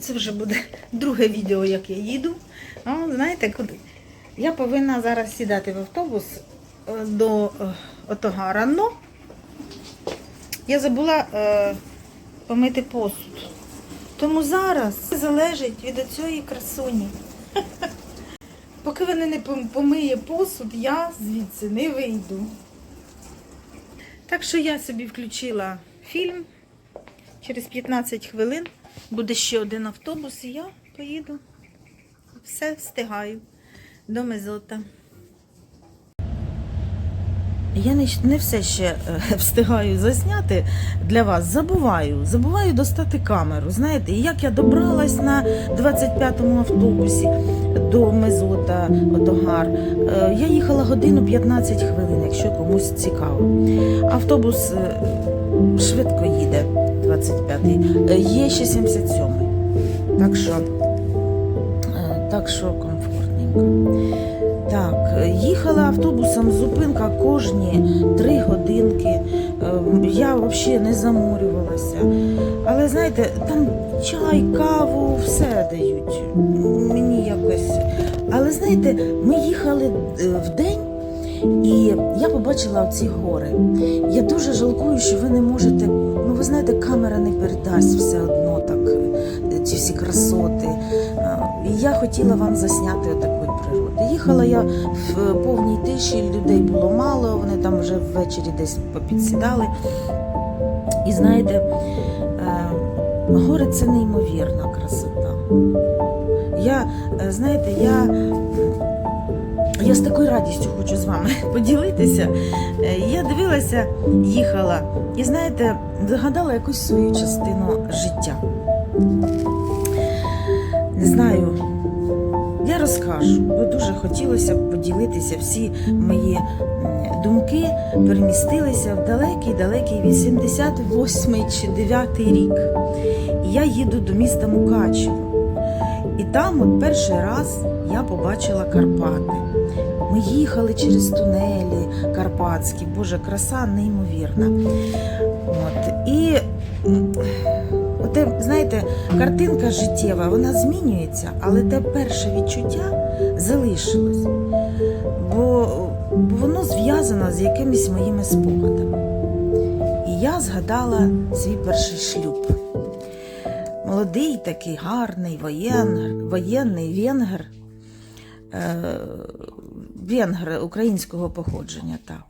це вже буде друге відео, як я їду. А, знаєте куди? Я повинна зараз сідати в автобус е, до е, Отогара. Но я забула е, помити посуд. Тому зараз це залежить від цієї красуні. Поки вона не помиє посуд, я звідси не вийду. Так що я собі включила фільм. Через 15 хвилин буде ще один автобус, і я поїду. Все встигаю до Мезота. Я не, не все ще е, встигаю засняти для вас. Забуваю. Забуваю достати камеру. Знаєте, як я добралась на 25-му автобусі до Мезота Отогар. Е, Я їхала годину 15 хвилин, якщо комусь цікаво. Автобус е, швидко їде, 25-й. Е, Є ще 77-й. Так що, е, так що комфортненько. Так, їхала автобусом, зупинка кожні три годинки. Е, Я взагалі не заморювалася. Але знаєте, там чай, каву, все дають. Мені якось. Але знаєте, ми їхали е, в день. І я побачила оці гори. Я дуже жалкую, що ви не можете. Ну, ви знаєте, камера не передасть все одно так е, ці всі красоти. І я хотіла вам засняти отакої природи. Їхала я в повній тиші, людей було мало, вони там вже ввечері десь попідсідали. І знаєте, е, гори це неймовірна красота. Я, е, знаєте, я. Я з такою радістю хочу з вами поділитися. Е, Я дивилася, їхала, і знаєте, згадала якусь свою частину життя. Не знаю, я розкажу, бо дуже хотілося б поділитися. Всі мої думки перемістилися в далекий-далекий 88 чи 9 рік. Я їду до міста Мукачево. І там, от перший раз, я побачила Карпати. Ми їхали через тунелі карпатські, боже, краса неймовірна. От. І м, оте, знаєте, картинка життєва, вона змінюється, але те перше відчуття залишилось. Бо, бо воно зв'язано з якимись моїми спогадами. І я згадала свій перший шлюб. Молодий, такий гарний воєн, воєнний венгер. Е, венгр українського походження, так.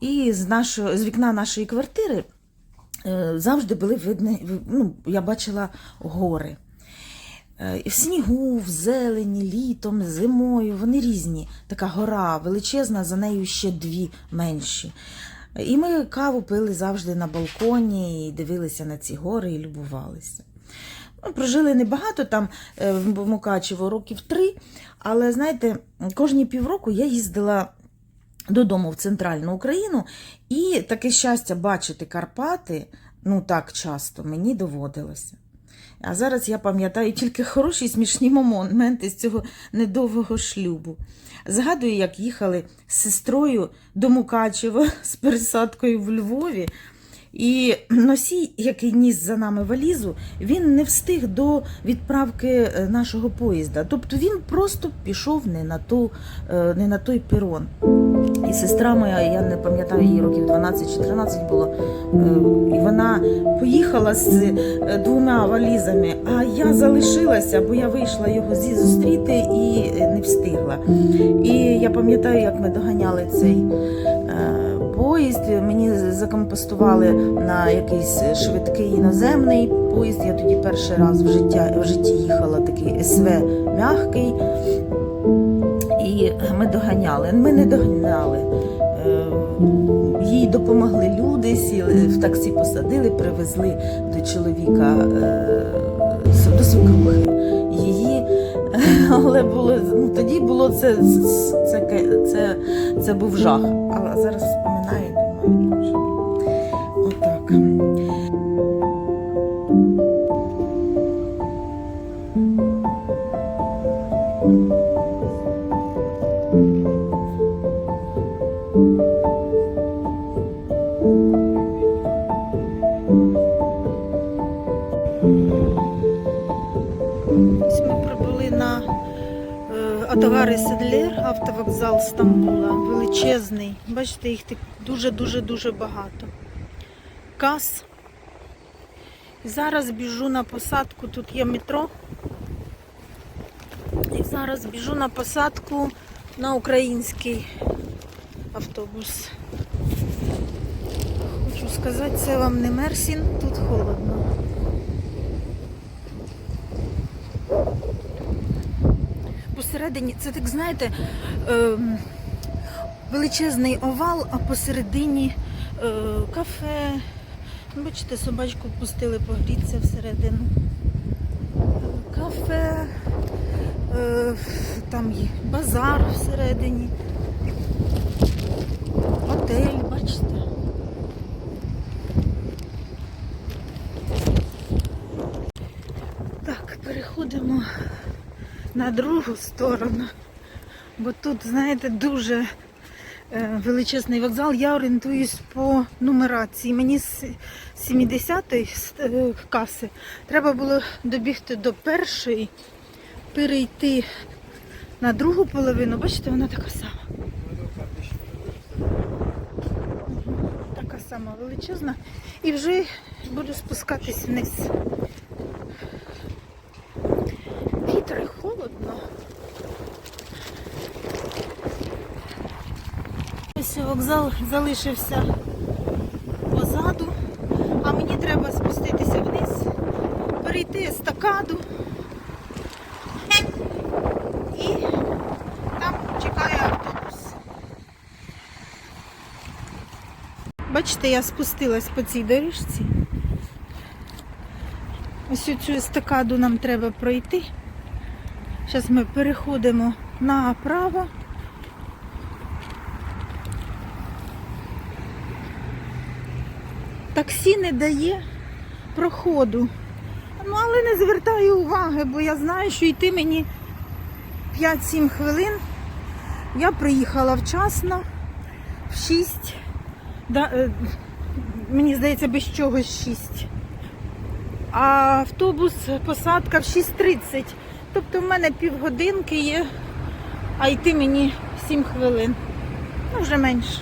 І з, нашого, з вікна нашої квартири е, завжди були видні, ну, я бачила гори. Е, і В снігу, в зелені, літом, зимою, вони різні. Така гора величезна, за нею ще дві менші. І ми каву пили завжди на балконі і дивилися на ці гори і любувалися. Ну, прожили небагато там е, в Мукачево, років три, але знаєте, кожні півроку я їздила додому в центральну Україну, і таке щастя бачити Карпати ну так часто мені доводилося. А зараз я пам'ятаю тільки хороші смішні моменти з цього недовгого шлюбу. Згадую, як їхали з сестрою до Мукачева з пересадкою в Львові. І носій, який ніс за нами валізу, він не встиг до відправки е, нашого поїзда. Тобто він просто пішов не на, ту, е, не на той перон. І сестра моя, я не пам'ятаю, їй років 12 чи 13 було, е, і вона поїхала з двома валізами, а я залишилася, бо я вийшла його зі зустріти і не встигла. І я пам'ятаю, як ми доганяли цей поїзд. Мені закомпостували на якийсь швидкий іноземний поїзд. Я тоді перший раз в життя в житті їхала такий СВ м'який. І ми доганяли. Ми не доганяли. Е, Їй допомогли люди, сіли в таксі посадили, привезли до чоловіка е, до свекрухи її. Але було було це, це, це, це, це був жах. Але зараз вспоминаю, думаю, Атагари Седлер, автовокзал Стамбула. Величезний. Бачите, їх дуже-дуже-дуже багато. Кас. Зараз біжу на посадку. Тут є метро. І зараз біжу на посадку на український автобус. Хочу сказати, це вам не Мерсін, тут холодно. Посередині, це так знаєте, ем, величезний овал, а посередині е, кафе. Бачите, собачку пустили погрітися всередину. Кафе, е, там є базар всередині. Готель, бачите. Так, переходимо на другу сторону. Бо тут, знаєте, дуже е, величезний вокзал. Я орієнтуюсь по нумерації. Мені з 70-ї е, каси треба було добігти до першої, перейти на другу половину. Бачите, вона така сама. Така сама величезна. І вже буду спускатись вниз. Вітер і холодно. Ось вокзал залишився позаду, а мені треба спуститися вниз, перейти естакаду. І там чекає автобус. Бачите, я спустилась по цій доріжці. Ось цю естакаду нам треба пройти. Зараз ми переходимо направо. Таксі не дає проходу. Ну, але не звертаю уваги, бо я знаю, що йти мені 5-7 хвилин. Я приїхала вчасно, в 6. Да, е, мені здається, без чогось 6. А автобус посадка в 6.30. Тобто в мене півгодинки є, а йти мені 7 хвилин. Ну, вже менше.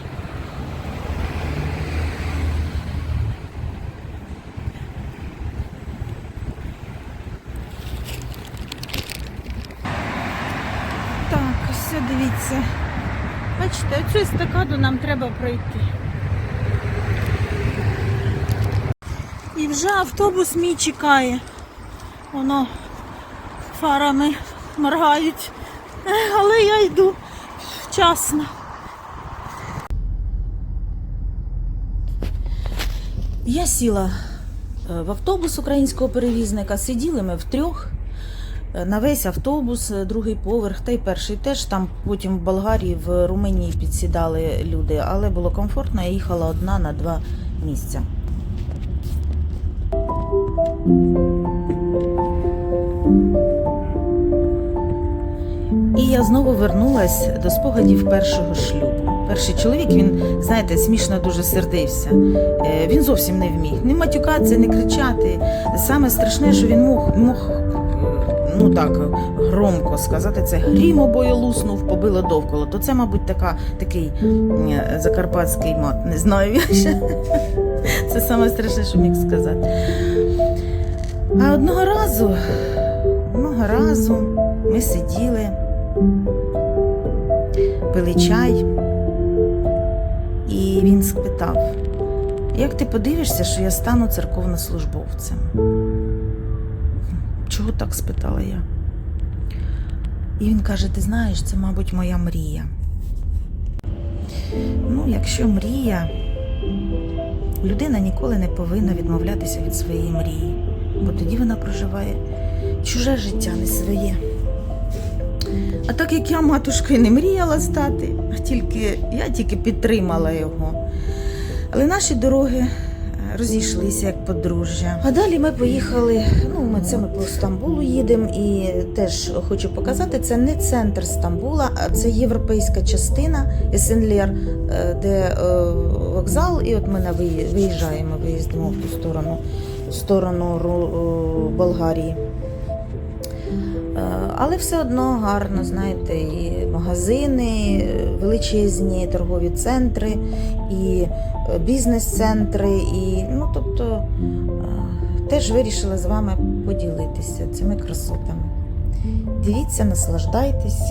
Так, ось дивіться. Бачите, оцю естакаду нам треба пройти. І вже автобус мій чекає. Воно фарами моргають. Але я йду вчасно. Я сіла е, в автобус українського перевізника, сиділи ми втрьох. Е, На весь автобус, е, другий поверх, та й перший теж. Там потім в Болгарії, в Румунії підсідали люди, але було комфортно, я їхала одна на два місця. І я знову вернулась до спогадів першого шлюбу. Перший чоловік, він, знаєте, смішно дуже сердився. Е, Він зовсім не вміг не матюкатися, не кричати. Саме страшне, що він мог, мог ну так громко сказати, це грім обоє луснув, побило довкола. То це, мабуть, така, такий е, закарпатський мат. Не знаю ще. Це саме страшне, що міг сказати. А одного разу, одного разу ми сиділи, пили чай, і він спитав, як ти подивишся, що я стану церковнослужбовцем? Чого так спитала я? І він каже: ти знаєш, це, мабуть, моя мрія. Ну, якщо мрія, людина ніколи не повинна відмовлятися від своєї мрії, бо тоді вона проживає чуже життя, не своє. А так як я матушкою не мріяла стати, а тільки я тільки підтримала його. Але наші дороги розійшлися як подружжя. А далі ми поїхали. Ну, ми це ми по Стамбулу їдемо, і теж хочу показати, це не центр Стамбула, а це європейська частина Есенлєр, е, де е, вокзал, і от ми на виї- виїжджаємо, виїздимо в ту сторону, в сторону е, Болгарії. Але все одно гарно, знаєте, і магазини, величезні торгові центри, і е, бізнес-центри, і ну тобто е, теж вирішила з вами поділитися цими красотами. Дивіться, наслаждайтесь.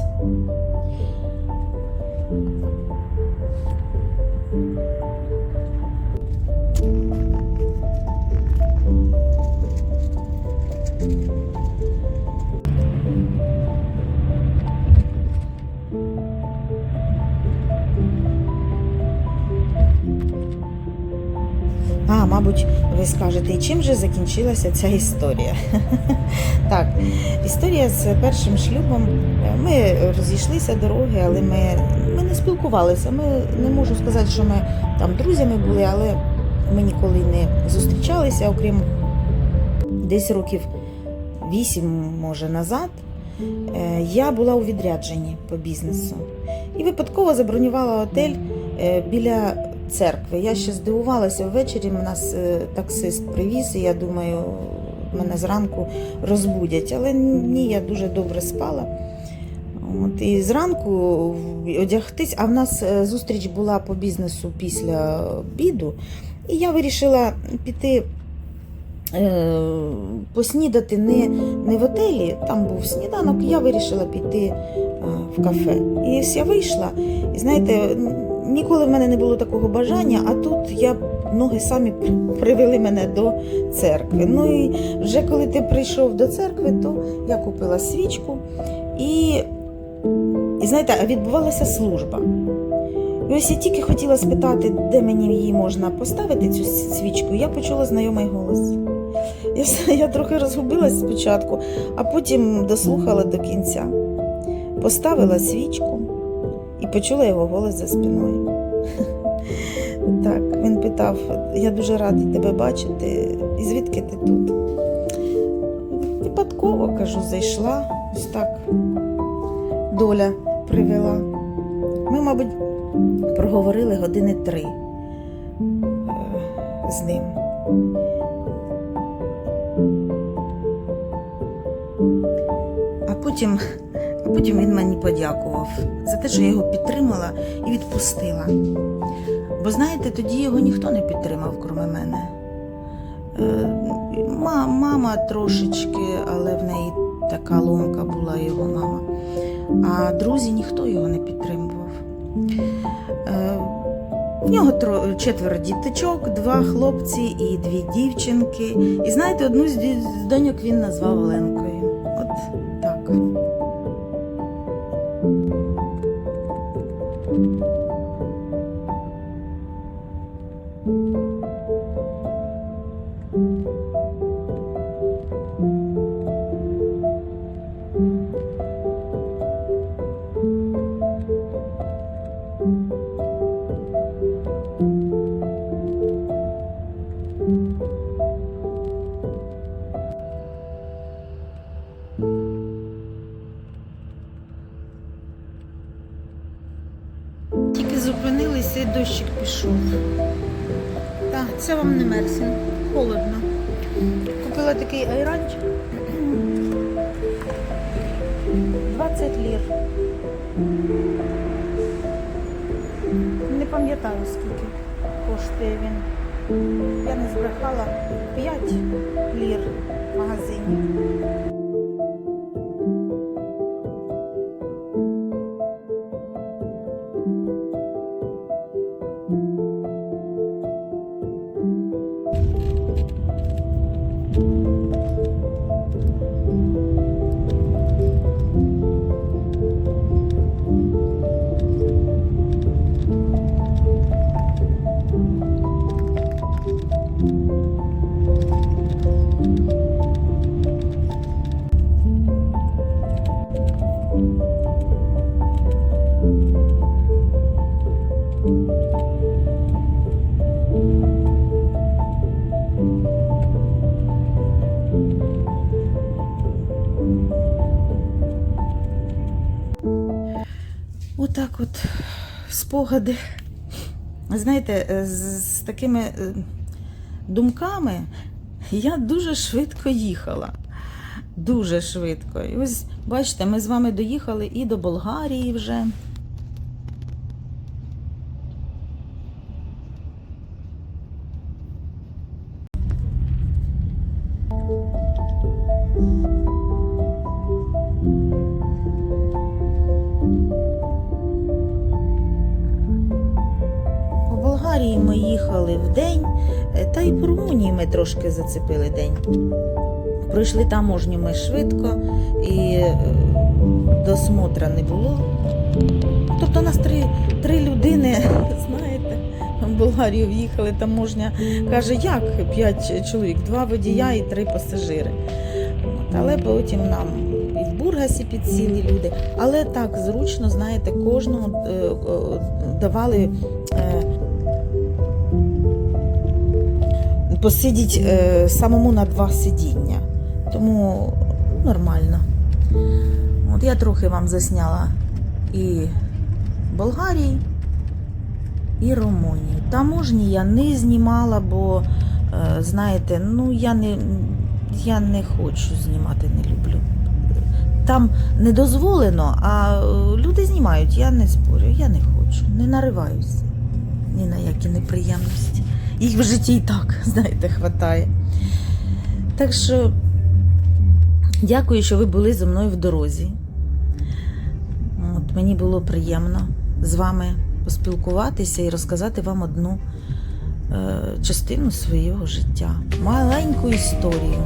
А, мабуть, ви скажете, і чим же закінчилася ця історія? так, історія з першим шлюбом. Ми розійшлися дороги, але ми, ми не спілкувалися. Ми не можу сказати, що ми там друзями були, але ми ніколи не зустрічалися, окрім десь років вісім, може, назад. Е, Я була у відрядженні по бізнесу і випадково забронювала готель е, біля церкви. Я ще здивувалася ввечері. Нас е, таксист привіз, і я думаю, мене зранку розбудять. Але ні, я дуже добре спала. От, і зранку одягтись, а в нас е, зустріч була по бізнесу після обіду, і я вирішила піти. е, Поснідати не, не в готелі, там був сніданок, я вирішила піти в кафе. І ось я вийшла, і знаєте, ніколи в мене не було такого бажання, а тут я ноги самі привели мене до церкви. Ну і вже коли ти прийшов до церкви, то я купила свічку і, і знаєте, відбувалася служба. І ось я тільки хотіла спитати, де мені її можна поставити, цю свічку, я почула знайомий голос. Я, я трохи розгубилась спочатку, а потім дослухала до кінця. Поставила свічку почула його голос за спиною. Так, він питав: я дуже радий тебе бачити. І звідки ти тут? Випадково, кажу, зайшла, ось так доля привела. Ми, мабуть, проговорили години три е, з ним. А потім, а потім він мені подякував за те, що я його підтримала і відпустила. Бо знаєте, тоді його ніхто не підтримав, крім мене. Е, Мама трошечки, але в неї така ломка була його мама. А друзі ніхто його не підтримував. Е, В нього четверо діточок, два хлопці і дві дівчинки. І знаєте, одну з доньок він назвав Оленкою. От так. Thank you. Зупинилися і дощик пішов. Так, це вам не мерсін. Холодно. Купила такий айранчик. 20 лір. Не пам'ятаю скільки коштує він. Я не збрехала 5 лір в магазині. Отак от спогади. Знаєте, е, з, такими е, думками я дуже швидко їхала. Дуже швидко. І ось бачите, ми з вами доїхали і до Болгарії вже. По ми їхали в день, е, та й по Румунії ми трошки зацепили день. Пройшли таможню ми швидко і е, досмотра не було. Тобто нас три, три людини, знаєте, в Болгарію в'їхали, таможня каже, як п'ять чоловік, два водія і три пасажири. Але потім нам і в Бургасі підсіли люди. Але так зручно, знаєте, кожному е, давали. Посидіть е, самому на два сидіння. Тому нормально. От я трохи вам засняла і Болгарії, і Румунії. Таможні я не знімала, бо, е, знаєте, ну я не, я не хочу знімати, не люблю. Там не дозволено, а е, люди знімають, я не спорю, я не хочу, не нариваюся ні на які неприємності. Їх в житті і так, знаєте, хватає. Так що дякую, що ви були зі мною в дорозі. От, мені було приємно з вами поспілкуватися і розказати вам одну е, частину свого життя, маленьку історію.